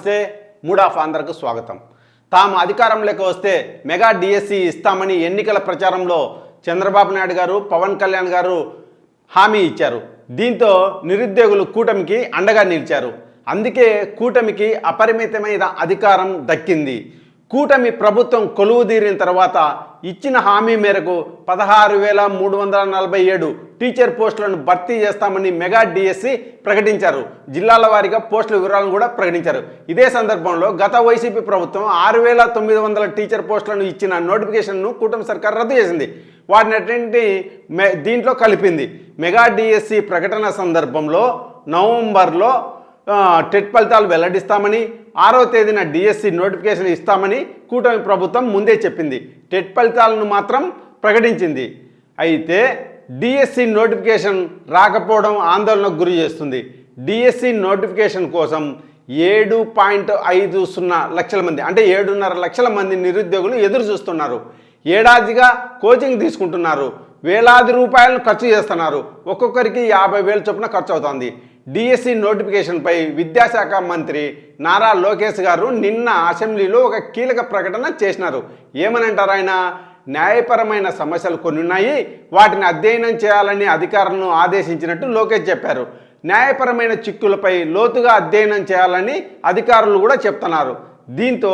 నమస్తే mood of ఆంధ్రకు స్వాగతం. తాము అధికారంలోకి వస్తే మెగా డిఎస్సి ఇస్తామని ఎన్నికల ప్రచారంలో చంద్రబాబు నాయుడు గారు పవన్ కళ్యాణ్ గారు హామీ ఇచ్చారు. దీంతో నిరుద్యోగులు కూటమికి అండగా నిలిచారు. అందుకే కూటమికి అపరిమితమైన అధికారం దక్కింది. కూటమి ప్రభుత్వం కొలువుదీరిన తర్వాత ఇచ్చిన హామీ మేరకు పదహారు వేల మూడు వందల నలభై ఏడు టీచర్ పోస్టులను భర్తీ చేస్తామని మెగా డిఎస్సి ప్రకటించారు. జిల్లాల వారీగా పోస్టుల వివరాలను కూడా ప్రకటించారు. ఇదే సందర్భంలో గత వైసీపీ ప్రభుత్వం ఆరు వేల తొమ్మిది వందల టీచర్ పోస్టులను ఇచ్చిన నోటిఫికేషన్ను కూటమి సర్కార్ రద్దు చేసింది. వాటిని అటువంటి మె దీంట్లో కలిపింది. మెగా డిఎస్సి ప్రకటన సందర్భంలో నవంబర్లో టెట్ ఫలితాలు వెల్లడిస్తామని ఆరో తేదీన డిఎస్సి నోటిఫికేషన్ ఇస్తామని కూటమి ప్రభుత్వం ముందే చెప్పింది. టెట్ ఫలితాలను మాత్రం ప్రకటించింది. అయితే డిఎస్సి నోటిఫికేషన్ రాకపోవడం ఆందోళనకు గురి చేస్తుంది. డిఎస్సి నోటిఫికేషన్ కోసం ఏడు పాయింట్ ఐదు సున్నా లక్షల మంది అంటే ఏడున్నర లక్షల మంది నిరుద్యోగులు ఎదురు చూస్తున్నారు. ఏడాదిగా కోచింగ్ తీసుకుంటున్నారు. వేలాది రూపాయలను ఖర్చు చేస్తున్నారు. ఒక్కొక్కరికి యాభై వేలు చొప్పున ఖర్చు అవుతుంది. డిఎస్సి నోటిఫికేషన్పై విద్యాశాఖ మంత్రి నారా లోకేష్ గారు నిన్న అసెంబ్లీలో ఒక కీలక ప్రకటన చేసినారు. ఏమనంటారు ఆయన? న్యాయపరమైన సమస్యలు కొన్ని ఉన్నాయి వాటిని అధ్యయనం చేయాలని అధికారులను ఆదేశించినట్టు లోకేష్ చెప్పారు. న్యాయపరమైన చిక్కులపై లోతుగా అధ్యయనం చేయాలని అధికారులు కూడా చెప్తున్నారు. దీంతో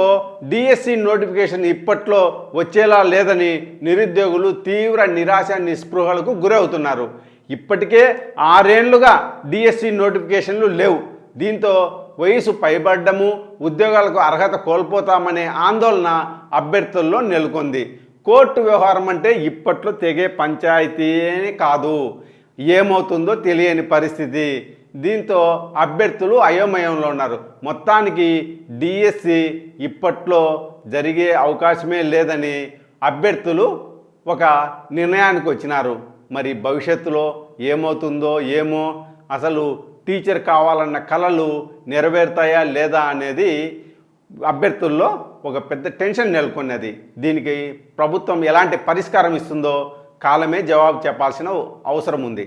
డిఎస్సి నోటిఫికేషన్ ఇప్పట్లో వచ్చేలా లేదని నిరుద్యోగులు తీవ్ర నిరాశ నిస్పృహలకు గురవుతున్నారు. ఇప్పటికే ఆరేండ్లుగా డిఎస్సి నోటిఫికేషన్లు లేవు. దీంతో వయసు పైబడ్డము ఉద్యోగాలకు అర్హత కోల్పోతామనే ఆందోళన అభ్యర్థుల్లో నెలకొంది. కోర్టు వ్యవహారం అంటే ఇప్పట్లో తెగే పంచాయతీ కాదు. ఏమవుతుందో తెలియని పరిస్థితి. దీంతో అభ్యర్థులు అయోమయంలో ఉన్నారు. మొత్తానికి డిఎస్సి ఇప్పట్లో జరిగే అవకాశమే లేదని అభ్యర్థులు ఒక నిర్ణయానికి వచ్చినారు. మరి భవిష్యత్తులో ఏమవుతుందో ఏమో అసలు టీచర్ కావాలన్న కళలు నెరవేరుతాయా లేదా అనేది అభ్యర్థుల్లో ఒక పెద్ద టెన్షన్ నెలకొన్నది. దీనికి ప్రభుత్వం ఎలాంటి పరిష్కారం ఇస్తుందో కాలమే జవాబు చెప్పాల్సిన అవసరం ఉంది.